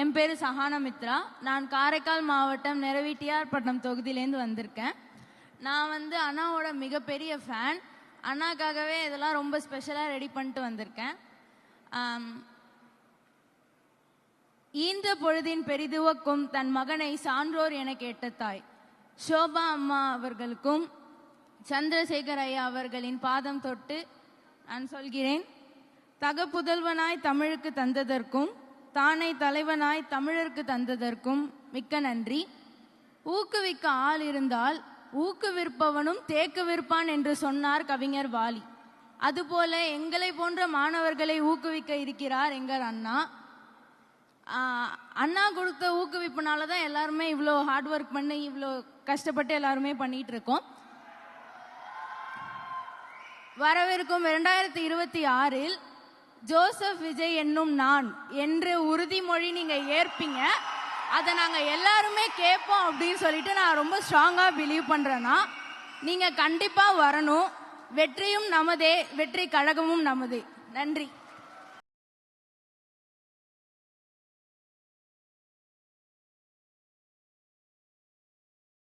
என் பேர் சஹானா மித்ரா. நான் காரைக்கால் மாவட்டம் நிறவீட்டியார்பட்டினம் தொகுதியிலேருந்து வந்திருக்கேன். நான் வந்து அண்ணாவோட மிகப்பெரிய ஃபேன் அண்ணாக்காகவே இதெல்லாம் ரொம்ப ஸ்பெஷலாக ரெடி பண்ணிட்டு வந்திருக்கேன். ஈந்த ஈன்ற பொழுதின் பெரிதுவக்கும் தன் மகனை சான்றோர் என கேட்ட தாய். ஷோபா அம்மா அவர்களுக்கும் சந்திரசேகர் ஐயா அவர்களின் பாதம் தொட்டு நான் சொல்கிறேன். தகப்புதல்வனாய் தமிழுக்கு தந்ததற்கும் தானை தலைவனாய் தமிழருக்கு தந்ததற்கும் மிக்க நன்றி. ஊக்குவிக்க ஆள் இருந்தால் ஊக்குவிற்பவனும் தேக்குவிற்பான் என்று சொன்னார் கவிஞர் வாலி. அதுபோல எங்களை போன்ற மாணவர்களை ஊக்குவிக்க இருக்கிறார் எங்கள் அண்ணா. அண்ணா கொடுத்த ஊக்குவிப்புனால தான் எல்லாருமே இவ்வளோ ஹார்ட் ஒர்க் பண்ணி இவ்வளோ கஷ்டப்பட்டு எல்லாருமே பண்ணிட்டு இருக்கோம் வரவிருக்கும் இரண்டாயிரத்தி இருபத்தி ஆறில் ஜோசப் விஜய் என்னும் நான். என்று உறுதிமொழி நீங்க ஏற்பீங்க. அதை நாங்க எல்லாருமே கேட்போம் அப்படின்னு சொல்லிட்டு நான் ரொம்ப ஸ்ட்ராங்கா பிலீவ் பண்றேன்னா நீங்க கண்டிப்பா வரணும். வெற்றியும் நமதே வெற்றி கழகமும் நமதே. நன்றி.